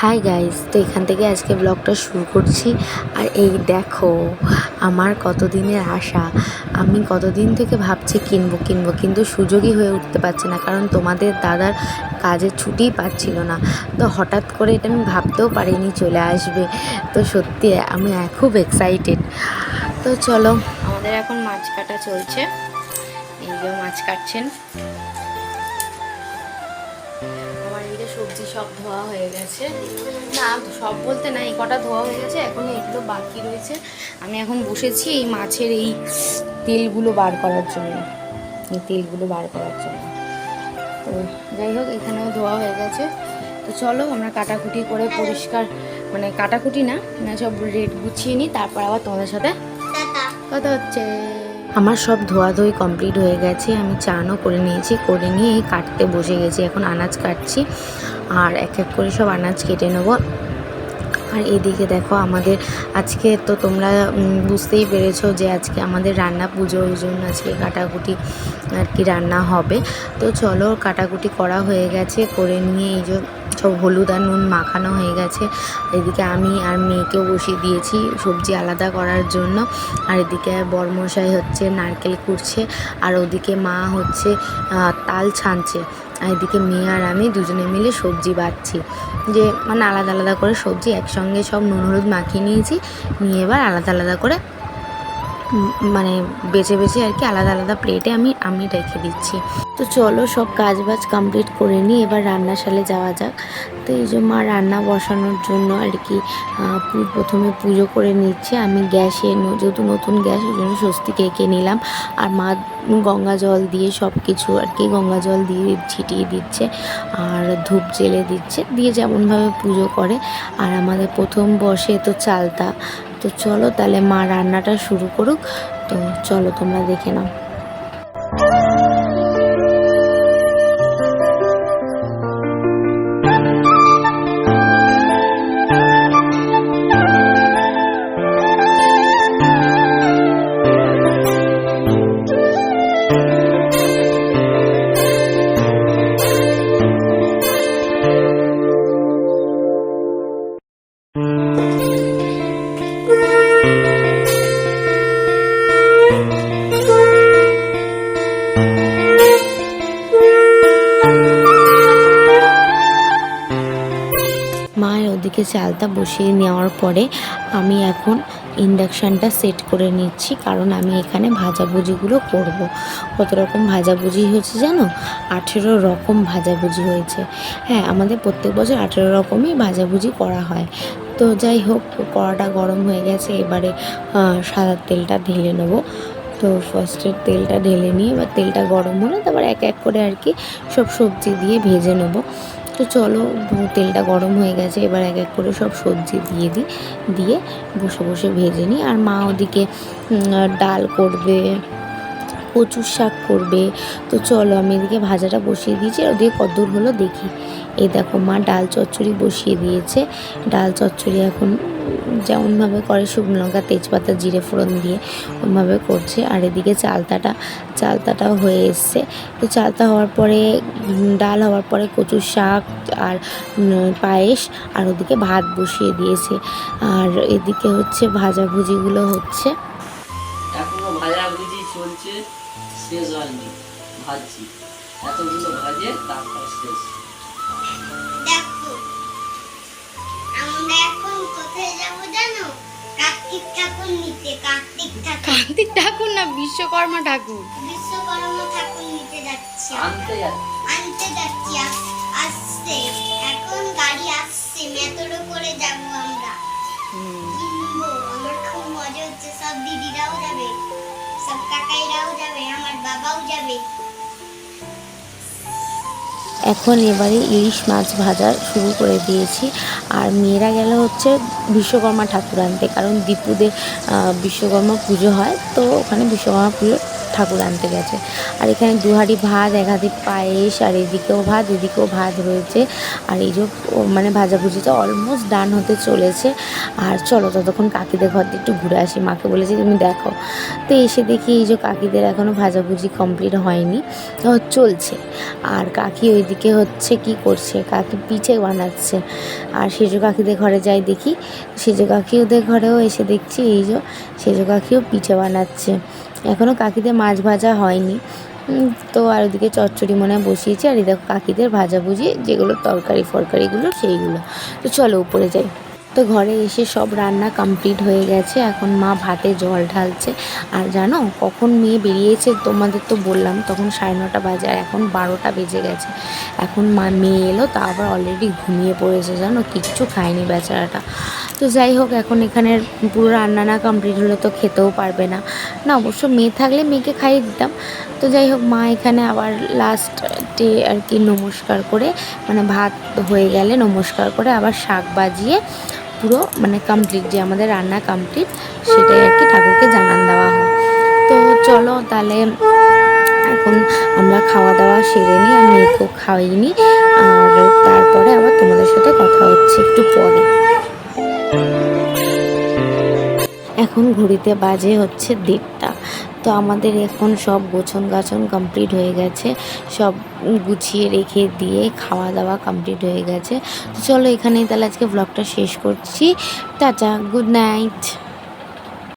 Hi guys তো এখান থেকে আজকে ব্লগটা শুরু করছি। আর এই দেখো, আমার কতদিনের আশা। আমি কতদিন থেকে ভাবছি কিনবো কিনবো, কিন্তু সুযোগই হয়ে উঠতে পারছি না, কারণ তোমাদের দাদার কাজের ছুটিই পাচ্ছিল না। তো হঠাৎ করে এটা আমি ভাবতেও পারিনি চলে আসবে। তো সত্যি, আমি খুব এক্সাইটেড তো চলো, আমাদের এখন মাছ কাটা চলছে। এই যে মাছ কাটছেন। আমার এদিকে সবজি সব ধোয়া হয়ে গেছে। না সব বলতে না এই কটা ধোয়া হয়ে গেছে এখন এগুলো বাকি রয়েছে। আমি এখন বসেছি এই মাছের এই তেলগুলো বার করার জন্য। এই তেলগুলো বার করার জন্য। তো যাই হোক এখানেও ধোয়া হয়ে গেছে। তো চলো আমরা কাটাকুটি করে পরিষ্কার মানে কাটাকুটি না না সব রেট গুছিয়ে নিই তারপর আবার তোমাদের সাথে কথা হচ্ছে। আমার সব ধোয়াধুয়ি কমপ্লিট হয়ে গেছে, আমি চানও করে নিয়েছি, করে নিয়ে এই কাটতে বসে গেছি। এখন আনাজ কাটছি, আর এক এক করে সব আনাজ কেটে নেব। আর এদিকে দেখো আমাদের, আজকে তো তোমরা বুঝতেই পেরেছ যে আজকে আমাদের রান্না পুজো ওই জন্য আজকে কাটাকুটি আর কি রান্না হবে। তো চলো কাটাকুটি করা হয়ে গেছে, করে নিয়ে এই যে সব হলুদ আর নুন মাখানো হয়ে গেছে। এদিকে আমি আর মেয়েকেও বসিয়ে দিয়েছি সবজি আলাদা করার জন্য। আর এদিকে বরমশাই হচ্ছে, নারকেল কুড়ছে আর ওদিকে মা হচ্ছে তাল ছানছে। আর এদিকে মেয়ে আর আমি দুজনে মিলে সবজি বাচ্ছি যে মানে আলাদা আলাদা করে সবজি একসঙ্গে সব নুন, হলুদ মাখিয়ে নিয়েছি। নিয়ে এবার আলাদা আলাদা করে মানে বেছে বেছে আর কি আলাদা আলাদা প্লেটে আমি আমি রেখে দিচ্ছি। তো চলো সব কাজ বাজ কমপ্লিট করে নিই, এবার রান্নাশালে যাওয়া যাক। তো এই যে মা রান্না বসানোর জন্য আর কি প্রথমে পুজো করে নিচ্ছে। আমি গ্যাসে যেহেতু নতুন গ্যাস, ওই জন্য স্বস্তি কেকে নিলাম। আর মা গঙ্গা জল দিয়ে সব কিছু আর কি, গঙ্গা জল দিয়ে ছিটিয়ে দিচ্ছে আর ধূপ জেলে দিচ্ছে, দিয়ে যেমনভাবে পুজো করে। আর আমাদের প্রথম বসে তো চালতা। তো চলো তাহলে মা রান্নাটা শুরু করুক। তো চলো তোমরা দেখে নাও। চালটা বসিয়ে নেওয়ার পরে আমি এখন ইন্ডাকশানটা সেট করে নিচ্ছি, কারণ আমি এখানে ভাজাভুজিগুলো করব। কত রকম ভাজাভুজি হয়েছে জানো? আঠেরো রকম ভাজাভুজি হয়েছে। হ্যাঁ আমাদের প্রত্যেক বছর আঠেরো রকমই ভাজাভুজি করা হয়। তো যাই হোক, কড়াটা গরম হয়ে গেছে, এবারে সাদা তেলটা ঢেলে নেব। তো ফার্স্টে তেলটা ঢেলে নিয়ে, এবার তেলটা গরম হলে, তারপর এক এক করে আর কি সব সবজি দিয়ে ভেজে নেব। তো চলো তেলটা গরম হয়ে গেছে, এবার এক এক করে সব সবজি দিয়ে দিই, দিয়ে বসে বসে ভেজে নিই। আর মা ওদিকে ডাল করবে, কচুর শাক করবে। তো চলো, আমি এদিকে ভাজাটা বসিয়ে দিয়েছি, আর ওদিকে কদ্দূর হলো দেখি। এই দেখো মা ডাল চচ্চড়ি বসিয়ে দিয়েছে। ডাল চচ্চড়ি এখন যেমনভাবে করে শুকনো লঙ্কা, তেজপাতা, জিরে ফোড়ন দিয়ে ওইভাবে করছে। আর এদিকে চালতাটা, চালতাটাও হয়ে এসছে। তো চালতা হওয়ার পরে ডাল হওয়ার পরে কচুর শাক আর পায়েস আর ওদিকে ভাত বসিয়ে দিয়েছে। আর এদিকে হচ্ছে ভাজাভুজিগুলো হচ্ছে। ভাজাভুজি চলছে, শেষ হয়নি, ভাজছি। এতগুলো ভাজে তারপর শেষ। কার্তিক ঠাকুর। না বিশ্বকর্মা ঠাকুর? বিশ্বকর্মা ঠাকুর নিতে যাচ্ছি। আনতে যাচ্ছে। আনতে যাচ্ছি আসছে। এখন গাড়ি আসছে মেট্রো করে যাব আমরা। কিনবো আমার খুব মজা হচ্ছে। সব দিদিরাও যাবে সব কাকাইরাও যাবে আমার বাবাও যাবে। এখন এবারে ইলিশ মাছ ভাজা শুরু করে দিয়েছি। আর মেয়েরা গেল হচ্ছে বিশ্বকর্মা ঠাকুর আনতে, কারণ দীপুদের বিশ্বকর্মা পুজো হয়, তো ওখানে বিশ্বকর্মা পুজো ঠাকুর আনতে গেছে। আর এখানে দু হাঁড়ি ভাত, এক হাঁড়ি পায়েস, আর এদিকেও ভাত এদিকেও ভাত রয়েছে। আর এই যে মানে ভাজাভুজিটা অলমোস্ট ডান হতে চলেছে। আর চলো ততক্ষণ কাকিদের ঘর একটু ঘুরে আসি। মাকে বলেছি, তুমি দেখো। তো এসে দেখি এই যে কাকিদের এখনও ভাজাভুজি কমপ্লিট হয়নি। চলছে। আর কাকি ওইদিকে হচ্ছে কি করছে? কাকি পিঠে বানাচ্ছে। আর সেজো কাকিদের ঘরে যাই দেখি। সেজো কাকি ওদের ঘরেও এসে দেখছি, এই যে সেজো কাকিও পিঠে বানাচ্ছে। এখনও কাকিদের মাছ ভাজা হয়নি। তো আর ওদিকে চচ্চড়ি মনে হয় বসিয়েছি। আর দেখো কাকিদের ভাজাভুজি, যেগুলো তরকারি, ফরকারিগুলো, সেইগুলো। তো চলো উপরে যাই। তো ঘরে এসে সব রান্না কমপ্লিট হয়ে গেছে। এখন মা ভাতে জল ঢালছে। আর জানো কখন মেয়ে বেরিয়েছে তোমাদের তো বললাম, তখন সাড়ে নটা বাজে আর এখন বারোটা বেজে গেছে। এখন মা, মেয়ে এলো, তা আবার অলরেডি ঘুমিয়ে পড়েছে, জানো? কিচ্ছু খায়নি বেচারাটা। তো যাই হোক, এখন এখানের পুরো রান্না না কমপ্লিট হলে তো খেতেও পারবে না। না, অবশ্য মেয়ে থাকলে মেয়েকে খাইয়ে দিতাম। তো যাই হোক, মা এখানে আবার লাস্টে আর কি নমস্কার করে মানে ভাত হয়ে গেলে নমস্কার করে আবার শাক বাজিয়ে পুরো মানে কমপ্লিট যে আমাদের রান্না কমপ্লিট সেটাই আর কি ঠাকুরকে জানান দেওয়া হয়। তো চলো তাহলে এখন আমরা খাওয়া দাওয়া সেরে নিই আর মেয়েকেও খাওয়াইনি আর তারপরে আবার তোমাদের সাথে কথা হচ্ছে একটু পরে। এখন ঘড়িতে বাজে হচ্ছে দেড়টা। তো আমাদের এখন সব গোছন গাছন কমপ্লিট হয়ে গেছে। সব গুছিয়ে রেখে দিয়ে খাওয়া দাওয়া কমপ্লিট হয়ে গেছে। তো চলো এখানেই তাহলে আজকে ব্লগটা শেষ করছি। Tata good night